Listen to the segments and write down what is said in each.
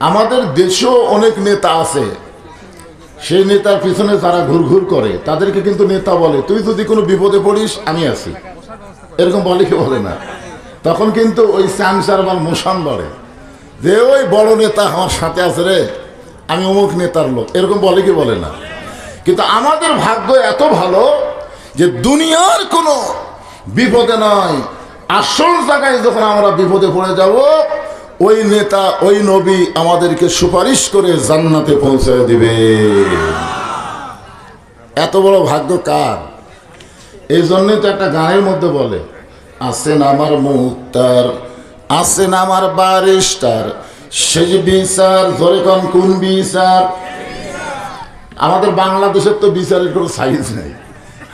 আমাদের দেশেও অনেক নেতা আছে। সেই নেতার পিছনে যারা ঘুরঘুর করে, তাদেরকে কিন্তু নেতা বলে, তুই যদি কোনো বিপদে পড়িস, আমি আছি। এরকম বলে কি বলে না। তখন কিন্তু ওই স্যামসার আমার মোশান বলে, যে ওই বড় নেতা আমার সাথে আছে রে, আমি অমুক নেতার লোক। এরকম বলে কি বলে না। কিন্তু আমাদের ভাগ্য এত ভালো যে দুনিয়ার কোনো বিপদে নয়। আসল জায়গায় যখন আমরা বিপদে পড়ে যাব ওই নেতা, ওই নবী আমাদেরকে সুপারিশ করে জান্নাতে পৌঁছে দিবে। এত বড় ভাগ্য কার? এই জন্যে তো একটা গানের মধ্যে বলে আসেন আমার মুক্তার আসেন আমার বারিস্টার সেজ বিচার, ধরে কন কোন বিচার? আমাদের বাংলাদেশের তো বিচারের কোনো সাইজ নেই।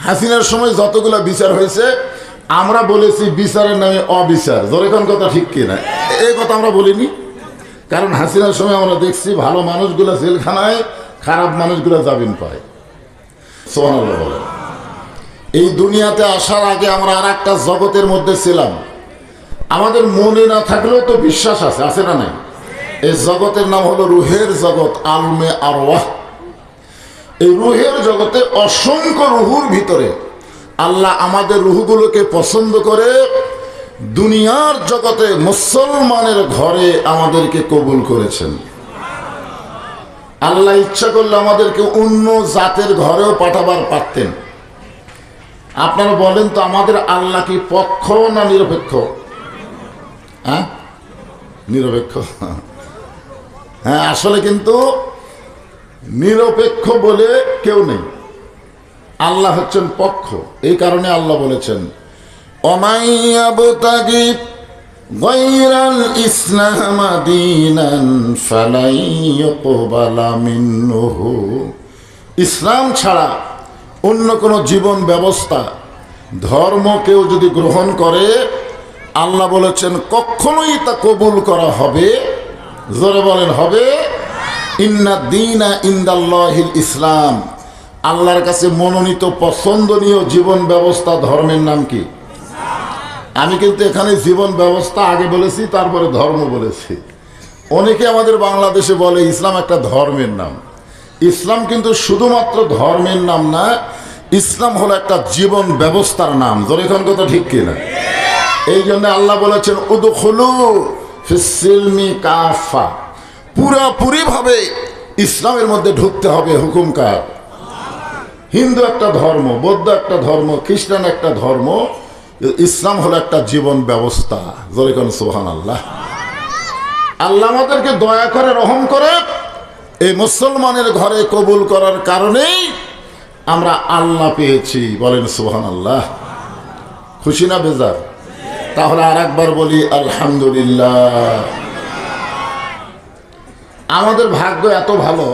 হাসিনার সময় যতগুলো বিচার হয়েছে আমরা বলেছি বিচারের নামে অবিচার। ধরে কোন কথা ঠিক কিনা? এই কথা আমরা বলিনি। কারণ হাসিনার সময় আমরা দেখছি ভালো মানুষগুলো জেলখানায়, খারাপ মানুষগুলো জামিন পায়। এই দুনিয়াতে আসার আগে আমরা আর একটা জগতের মধ্যে ছিলাম। আমাদের মনে না থাকলেও তো বিশ্বাস আছে আছে না নাই? এই জগতের নাম হলো রুহের জগৎ, আলমে আর এই রুহের জগতে অসংখ্য রুহুর ভিতরে আল্লাহ আমাদের রুহগুলোকে পছন্দ করে, দুনিয়ার জগতে মুসলমানের ঘরে আমাদেরকে কবুল করেছেন। আল্লাহ ইচ্ছা করলে আমাদেরকে অন্য জাতের ঘরেও পাঠাবার পারতেন। আপনারা বলেন তো আমাদের আল্লাহ কি পক্ষ না নিরপেক্ষ? হ্যাঁ? নিরপেক্ষ। হ্যাঁ আসলে কিন্তু নিরপেক্ষ বলে কেউ নেই। আল্লাহ হচ্ছেন পক্ষ। এই কারণে আল্লাহ বলেছেন ইসলাম ইসলাম ছাড়া অন্য কোনো জীবন ব্যবস্থা, ধর্ম কেউ যদি গ্রহণ করে, আল্লাহ বলেছেন, কখনোই তা কবুল করা হবে। জোরে বলেন, হবে। ইন্না দিনা ইন্দাল্লাহিল ইসলাম। আল্লাহর কাছে মনোনীত পছন্দনীয় জীবন ব্যবস্থা ধর্মের নাম কি? আমি কিন্তু এখানে জীবন ব্যবস্থা আগে বলেছি, তারপরে ধর্ম বলেছি। অনেকে আমাদের বাংলাদেশে বলে ইসলাম একটা ধর্মের নাম। ইসলাম কিন্তু শুধুমাত্র ধর্মের নাম না, ইসলাম হলো একটা জীবন ব্যবস্থার নাম। তোর এখন কথা ঠিক কিনা? এই জন্য আল্লাহ বলেছেন, উদুখলু ফিসিলমি কাফা। পুরাপুরি ভাবে ইসলামের মধ্যে ঢুকতে হবে হুকুম কার? হিন্দু একটা ধর্ম, বৌদ্ধ একটা ধর্ম, খ্রিস্টান একটা ধর্ম, ইসলাম হলো একটা জীবন ব্যবস্থা। জরিকন সোহান আল্লাহ আল্লাহ আমাদেরকে দয়া করে, রহম করে এই মুসলমানের ঘরে কবুল করার কারণেই আমরা আল্লাহ পেয়েছি। বলেন সোহান আল্লাহ খুশি না বেজার? তাহলে আর একবার বলি, আলহামদুলিল্লাহ। আমাদের ভাগ্য এত ভালো